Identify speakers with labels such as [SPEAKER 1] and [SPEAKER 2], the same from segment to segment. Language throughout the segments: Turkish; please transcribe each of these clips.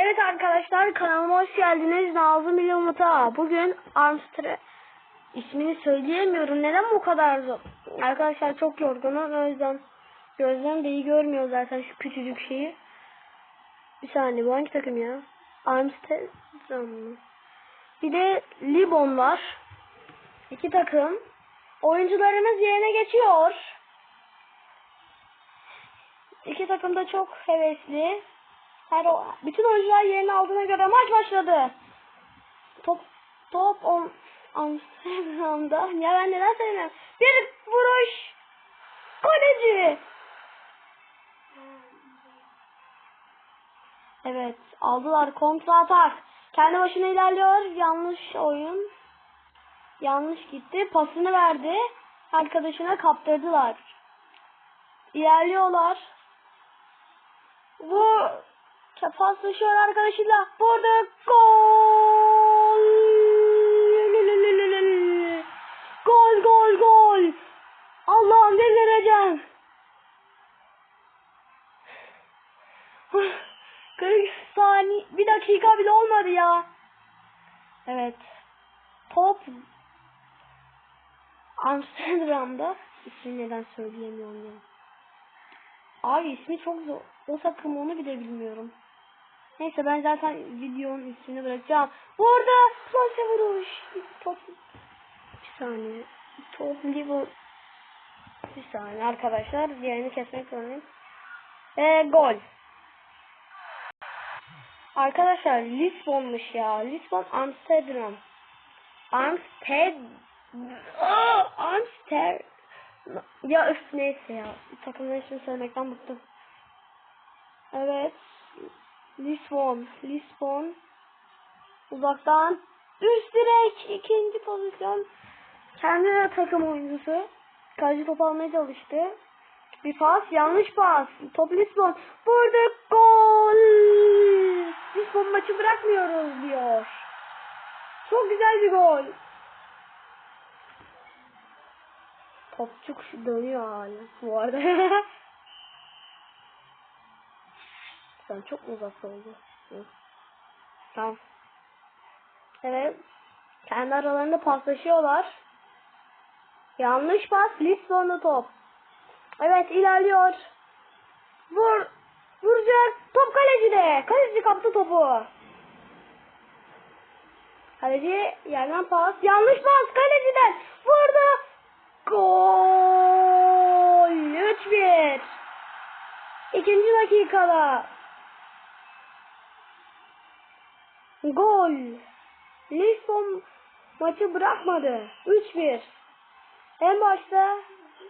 [SPEAKER 1] Evet arkadaşlar kanalıma hoş geldiniz. Nazım ile. Bugün Armstrong ismini söyleyemiyorum. Neden bu kadar zor? Arkadaşlar çok yorgunum. O yüzden gözlerim de iyi görmüyor zaten şu küçücük şeyi. Bir saniye bu hangi takım ya? Amsterdam mı? Bir de Libon var. İki takım. Oyuncularımız yerine geçiyor. İki takım da çok hevesli. Her o, bütün oyuncular yerini aldığına göre maç başladı. Top top on Amsterdam'da. Ya ben neden söylemiyorum? Bir vuruş. Kaleci. Evet aldılar kontra atak. Kendi başına ilerliyor. Yanlış oyun. Yanlış gitti. Pasını verdi. Arkadaşına kaptırdılar. İlerliyorlar. Bu paslaşıyor arkadaşıyla. Burada gol. Gol gol gol. Allah'ım delireceğim. 40 saniye bir dakika bile olmadı ya. Evet. Top Amsterdam'da ismini neden söyleyemiyorum ya. Abi ismi çok zor. O takım onu bile bilmiyorum. Neyse ben zaten videonun ismini bırakacağım. Burada flash vuruş. Top. Bir saniye. Top Livo. Bir saniye arkadaşlar. Diğerini kesmek zorundayım. Ve gol. Arkadaşlar Lisbon'muş ya. Lisbon Amsterdam. Amsterdam. Aa, Amsterdam. Ya üf neyse ya. Takımların ismini söylemekten bıktım. Evet. Lisbon. Lisbon. Uzaktan. Üst direk. ikinci pozisyon. Kendi de takım oyuncusu. Kaleci top almaya çalıştı. Bir pas. Yanlış pas. Top Lisbon. Burada gol. Lisbon maçı bırakmıyoruz diyor. Çok güzel bir gol. Topçuk dönüyor hala bu arada. Sen çok uzak oldu? Tamam. Evet. Kendi aralarında paslaşıyorlar. Yanlış pas. Lisbon'da top. Evet ilerliyor. Vur. Vuracak. Top kalecide. Kaleci kaptı topu. Kaleci yerden pas. Yanlış pas kaleciden. Vurdu. Gol. 3-1. İkinci dakikada. Gol. Lisbon maçı bırakmadı. 3-1. En başta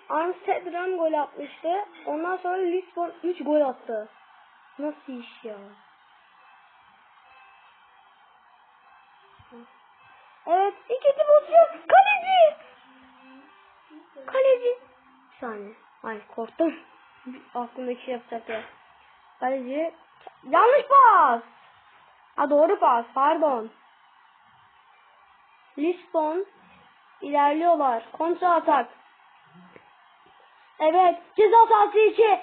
[SPEAKER 1] Amsterdam gol atmıştı. Ondan sonra Lisbon 3 gol attı. Nasıl iş ya? Evet, ikinci pozisyon. Kaleci. Kaleci. Bir saniye. Ay korktum. Aklımdaki şey yapacak ya. Kaleci. Yanlış pas. Ha doğru pas. Pardon. Lisbon ilerliyorlar. Kontra atak. Evet. Ceza sahası içi.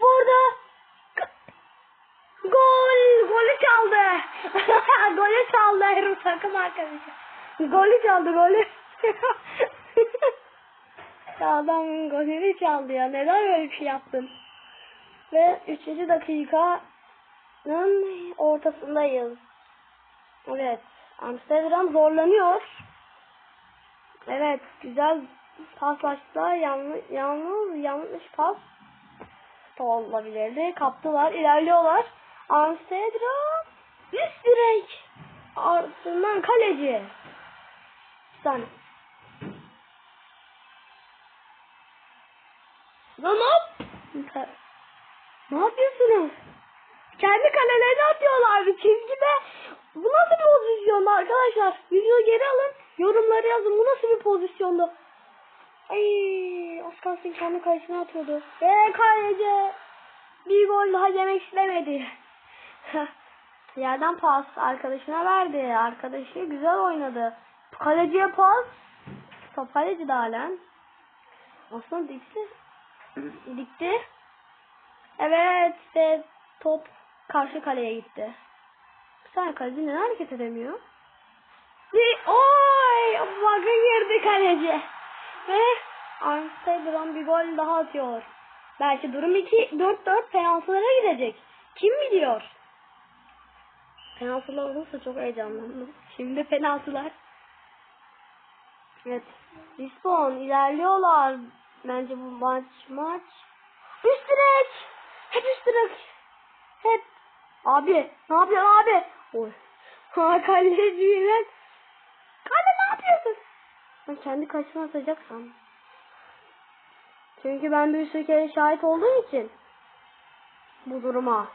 [SPEAKER 1] Vurdu. Gol. Golü çaldı. golü çaldı. Her takım arkadaşı. Golü çaldı golü. ya adam golünü çaldı ya. Neden böyle bir şey yaptın? Ve 3. dakikanın ortasındayız. Evet. Amsterdam zorlanıyor. Evet. Güzel paslaştılar. Yalnız yanlış pas da olabilirdi. Kaptılar. ilerliyorlar. Amsterdam üst direk. Ardından kaleci. Bir saniye. Lan hop. Ne yapıyorsunuz? Kendi kalelerine atıyorlar bir çizgide. Bu nasıl bir pozisyon arkadaşlar? Videoyu geri alın. Yorumlara yazın. Bu nasıl bir pozisyondu? Ay, az kalsın kendi kalesine atıyordu. Ve kaleci bir gol daha yemek istemedi. Yerden pas arkadaşına verdi. Arkadaşı güzel oynadı. Kaleciye pas. Top kaleci de halen. Aslında dikti. Dikti. Evet ve top karşı kaleye gitti. tane kaleci neden hareket edemiyor? Bir, oy! Bug'a girdi kaleci. Ve Armstrong bir gol daha atıyor. Belki durum 2-4-4 penaltılara gidecek. Kim biliyor? Penaltılar olursa çok heyecanlandım. Şimdi penaltılar. Evet. Lisbon ilerliyorlar. Bence bu maç maç. Üst direk. Hep üst direk. Hep. Abi ne yapıyorsun abi? Oy. Ha kaleci lan. Kale ne yapıyorsun? Ben kendi kaçıma atacaksam. Çünkü ben bir sürü kere şahit olduğum için bu duruma.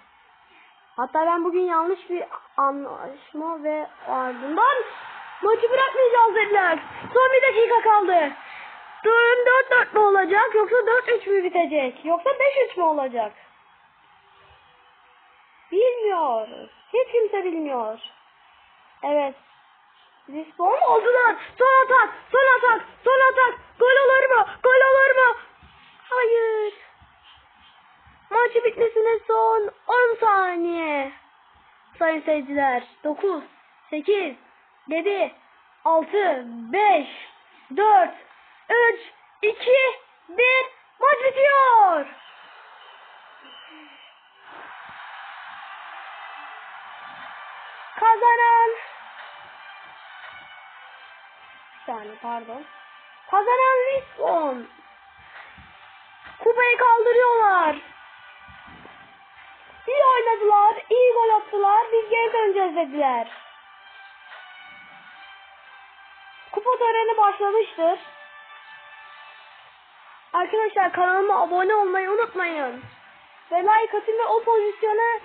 [SPEAKER 1] Hatta ben bugün yanlış bir anlaşma ve ardından maçı bırakmayacağız dediler. Son bir dakika kaldı. Durum 4-4 mü olacak yoksa 4-3 mü bitecek? Yoksa 5-3 mü olacak? Bilmiyoruz. Hiç kimse bilmiyor. Evet. Lisbon oldular. Son atak, son atak, son atak. Gol olur mu? Gol olur mu? Hayır. Maçı bitmesine son 10 saniye. Sayın seyirciler. 9, 8, 7, 6, 5, 4, 3, 2, 1. Maç bitiyor. Kazanan saniye pardon. Kazanan Lisbon. Kupayı kaldırıyorlar. İyi oynadılar, iyi gol attılar. Biz geri döneceğiz dediler. Kupa töreni başlamıştır. Arkadaşlar kanalıma abone olmayı unutmayın. Ve like atın ve o pozisyona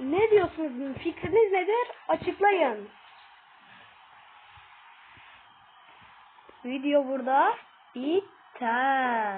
[SPEAKER 1] ne diyorsunuz, fikriniz nedir? Açıklayın. Video burada biter.